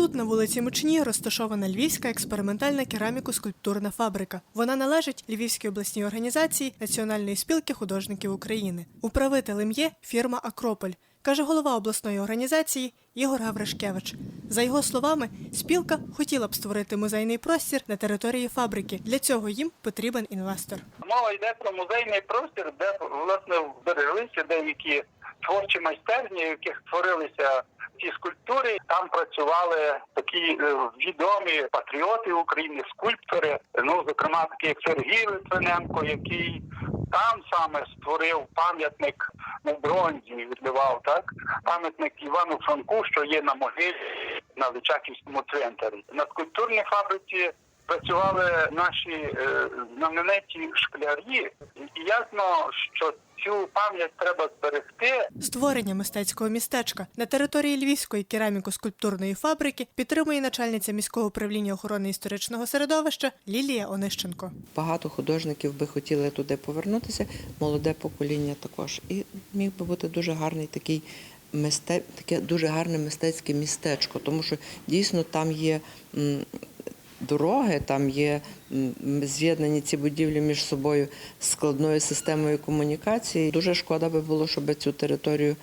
Тут, на вулиці Мучні, розташована Львівська експериментальна кераміко-скульптурна фабрика. Вона належить Львівській обласній організації Національної спілки художників України. Управителем є фірма Акрополь, каже голова обласної організації Ігор Гавришкевич. За його словами, спілка хотіла б створити музейний простір на території фабрики. Для цього їм потрібен інвестор. Мова йде про музейний простір, де власне збереглися деякі творчі майстерні, яких творилися скульптури. Там працювали такі е, відомі патріоти України, скульптори. Ну, зокрема, такі як Сергій Литвиненко, який там саме створив пам'ятник у бронзі, відливав так пам'ятник Івану Франку, що є на могилі на Личаківському центрі. На скульптурній фабриці працювали наші е, знамениті школярі, і ясно, що цю пам'ять треба зберегти. Створення мистецького містечка на території Львівської кераміко-скульптурної фабрики підтримує начальниця міського управління охорони історичного середовища Лілія Онищенко. Багато художників би хотіли туди повернутися, молоде покоління також. І міг би бути дуже гарний такий мисте... таке дуже гарне мистецьке містечко, тому що дійсно там є дороги, там є з'єднані ці будівлі між собою складною системою комунікації. Дуже шкода би було, щоб цю територію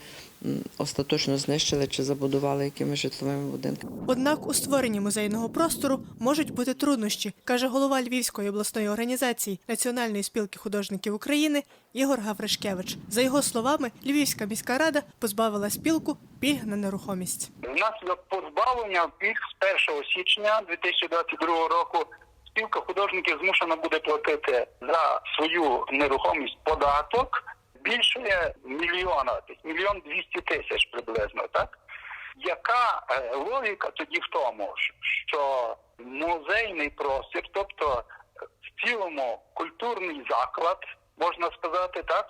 остаточно знищили чи забудували якимись житловими будинками. Однак у створенні музейного простору можуть бути труднощі, каже голова Львівської обласної організації Національної спілки художників України Ігор Гавришкевич. За його словами, Львівська міська рада позбавила спілку пільг на нерухомість. Внаслідок позбавлення пільг з 1 січня 2022 року спілка художників змушена буде платити за свою нерухомість податок більше мільйона, мільйон двісті тисяч приблизно, так? Яка е, логіка тоді в тому, що музейний простір, тобто в цілому культурний заклад, можна сказати, так,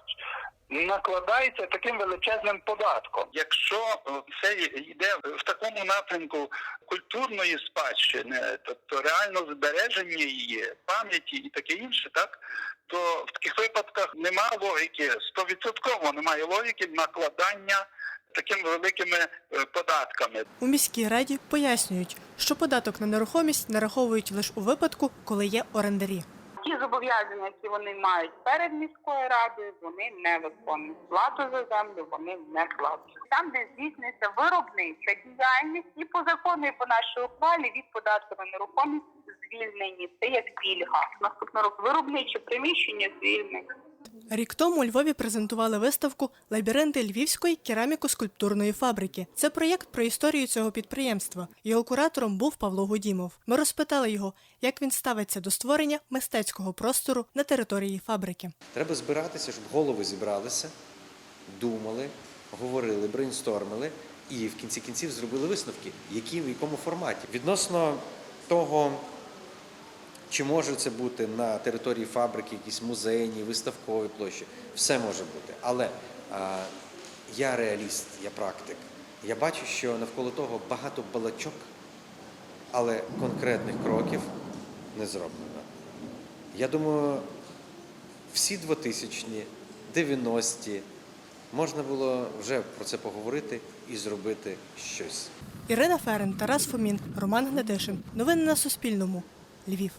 накладається таким величезним податком. Якщо е, це йде в такому напрямку культурної спадщини, тобто реально збереження її, пам'яті і таке інше, так то в таких випадках немає логіки, стовідсотково немає логіки накладання такими великими е, податками. У міській раді пояснюють, що податок на нерухомість нараховують лише у випадку, коли є орендарі. Ті зобов'язання, які вони мають перед міською радою, вони не виконують. Плату за землю вони не платять. Там, де здійснюється виробнича діяльність, і по закону, і по нашій ухвалі від податку на нерухомість звільнені. Це як пільга. Наступного року виробниче приміщення звільнені. Рік тому у Львові презентували виставку Лабіринти Львівської кераміко-скульптурної фабрики. Це проєкт про історію цього підприємства. Його куратором був Павло Гудімов. Ми розпитали його, як він ставиться до створення мистецького простору на території фабрики. Треба збиратися, щоб голови зібралися, думали, говорили, брейнстормили і в кінці кінців зробили висновки, які в якому форматі. Відносно того, чи може це бути на території фабрики, якісь музейні, виставкові площі, все може бути. Але а, я реаліст, я практик. Я бачу, що навколо того багато балачок, але конкретних кроків не зроблено. Я думаю, всі 2000-ні, 90-ті можна було вже про це поговорити і зробити щось. Ірина Ферен, Тарас Фомін, Роман Гнедишин. Новини на Суспільному. Львів.